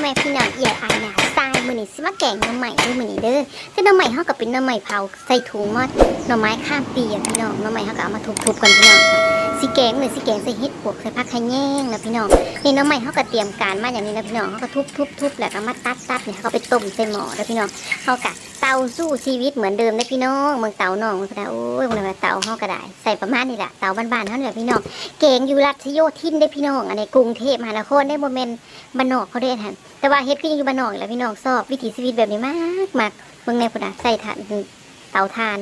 แม่พี่น้องเอียดอายหนาทรายมือนี้สิมาแกงหน่อไม้เด้วยมือนี้เด้อแต่หน่อไม้เฮาก็เป็นหน่อไม้เผาใส่ถุงมาหน่อไม้ข้ามปีอะพี่น้องหน่อไม้เฮาก็เอามาทุบๆกันพี่น้องสีแกงหรือสีแกงใส่เห็ดปวกใส่ผักขะแยงนะพี่น้องนี่หน่อไม้เฮาก็เตรียมการมาอย่างนี้นะพี่น้องเฮาก็ทุบๆๆแล้วก็มาตัดๆเนี่ยเฮาก็ไปต้มใส่หม้อแล้วพี่น้องเฮาก็ เตาสู้ชีวิตเหมือนเดิมนะพี่น้องเมืองเตาน้องเมืองเตาโอ้ยเมืองเตาเฮาก็ได้ใส่ประมาณนี้แหละเตาบ้านๆเฮานี่แหละพี่น้องแกงอยู่รัชโยธินได้พี่น้องอันนี้กรุงเทพมหานครได้โมเมนต์บ้านนอกเขาได้ทันแต่ว่าเฮ็ดก็ยังอยู่บ้านนอกแหล้วพี่น้องชอบวิถีชีวิตแบบนี้มากมากเบิ่งในพุ่นะใส่ถ่านเตาถ่าน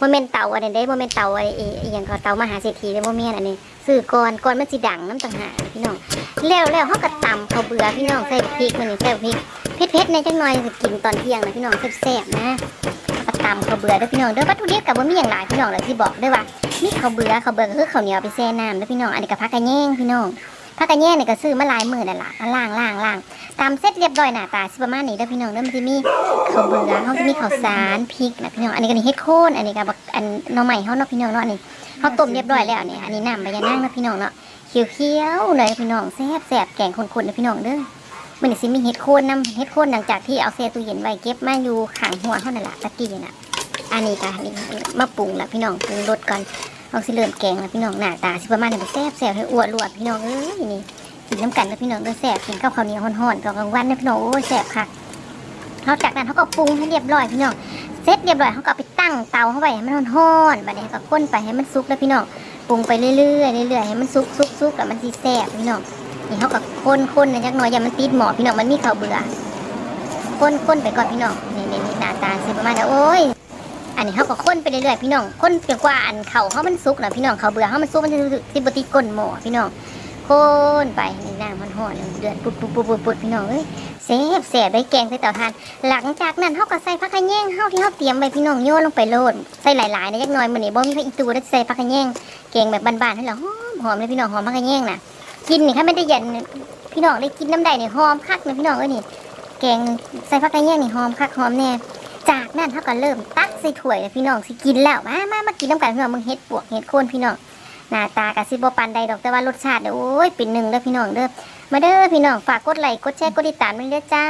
บ่แม่นเตาอันนี้ได้บ่แม่นเตาไอ้อ้ไอ้หยังก็เตามหาเศรษฐีได้บ่แม่นอันนี้ซื้อก่อนก่อนมันสิดังน้ำต่างหากพี่น้องแล้วแล้วเฮาก็ตำเขาเบื่อพี่น้องใส่พริกมันนี่ใส่พริก เผ็ดๆในจังหน่อยสิกินตอนเที่ยงนะพี่น้องแซ่บๆนะแล้วก็ตำข้าวเบื่อเด้อพี่น้องเด้อวัตถุดิบก็บ่มีหยังหลายพี่น้องเลยที่บอกได้ว่ามีข้าวเบื่อข้าวเบื่อก็คือข้าวเหนียวไปแช่น้ำเด้อพี่น้องอันนี้ก็ผักกระแยงพี่น้องผักกระแยงเนี่ยก็ซื้อมาหลายมือนั่นละล่างล่างล่างตามเสร็จเรียบร้อยหน้าตาสิประมาณนี้เด้อพี่น้องเด้อมันสิมีข้าวเบื่อเฮาสิมีข้าวสารพริกนะพี่น้องอันนี้ก็นี่เฮ็ดโคนอันนี้ก็บักอันน่อไม้เฮาเนาะพี่น้องเนาะนี่เฮาต้มเรียบร้อยแล้วเนี่ยอันนี้น้ำใบยะนางนะพี่น้องเนาะเขียวๆเลยพี่น้องแซ่บแซ่บแกงข้นๆนะพี่น้องเด้อ มันสิมีเฮ็ดโคนนํเฮ็ดโคนหลังจากที่เอาแช่ตู้เย็นไว้เก็บมาอยู่ข้างหัวเฮานั่นละตะกี้น่ะ อันนี้ก็นี่มาปรุงละพี่น้องปรุงรสก่อนเอาสิเริ่มแกงแล้วพี่น้องหน้าตาสิประมาณนี้แซ่บแซ่บให้อ้วนรวดพี่น้องเอ้ยนี่กินน้ำกันแล้วพี่น้องก็แซ่บกินข้าวข้าวเหนียวห่อนๆตอนกลางวันนะพี่น้องโอ้ยแซ่บค่ะเขาจากนั้นเขาก็ปรุงให้เรียบร้อยพี่น้องเสร็จเรียบร้อยเขาก็ไปตั้งเตาเข้าไปให้มันห่อนๆบัดนี้ก็ค้นไปให้มันสุกแล้วพี่น้องปรุงไปเรื่อยๆเรื่อยๆให้มันสุกสุกสุกแล้วมันสิแซ่บพี่น้อง นี่เขาก็ค้นคนนะจักหน่อยอย่ามันติดหมอพี่น้องมันมีข้าเบื่อค้นคนไปก่อนพี่น้องนี่นี่นี่หน้าตาสิประมาณนั้นโอ้ยอันนี้เขาก็ค้นไปเรื่อยๆพี่น้องค้นจนกว่าอันเข่าเขามันสุกนะพี่น้องเขาเบื่อเขามันสุกมันจะสิบติดก้นหม้อพี่น้องคนไปในน้ำมันห่อนเดือดปุดปุดปุดปุดปุดพี่น้องเอ้ยเสบเสบได้แกงใส่เตาถ่าน หลังจากนั้นเขาก็ใส่ผักกระแยงเฮาที่เฮาเตรียมไว้พี่น้องโยนลงไปโลดใส่หลายๆนะจักหน่อยมื้อนี้บ่มีพระอีตูได้ใส่ผักกระแยงแกงแบบบานๆให้แล้วหอมหอมเลยพี่น้องหอมผักกระแยงน่ะ กินนี่ถ้าไม่ได้เย็นพี่น้องได้กินน้ำใดนี่หอมคักนะพี่น้องเอ้ยนี่แกงใส่ผักกระแยงนี่หอมคักหอมแน่จากนั้นเขาก็เริ่มตักใส่ถ้วยพี่น้องสิกินแล้วมามามากินน้ำกันพี่น้องมึงเฮ็ดปวกเฮ็ดโคนพี่น้องหน้าตากะซิบปันใดดอกแต่ว่ารสชาติเด้อโอ้ยเป็นหนึ่งเด้อพี่น้องเด้อมาเด้อพี่น้องฝากกดไลค์กดแชร์กดติดตามด้วยเด้อจ้า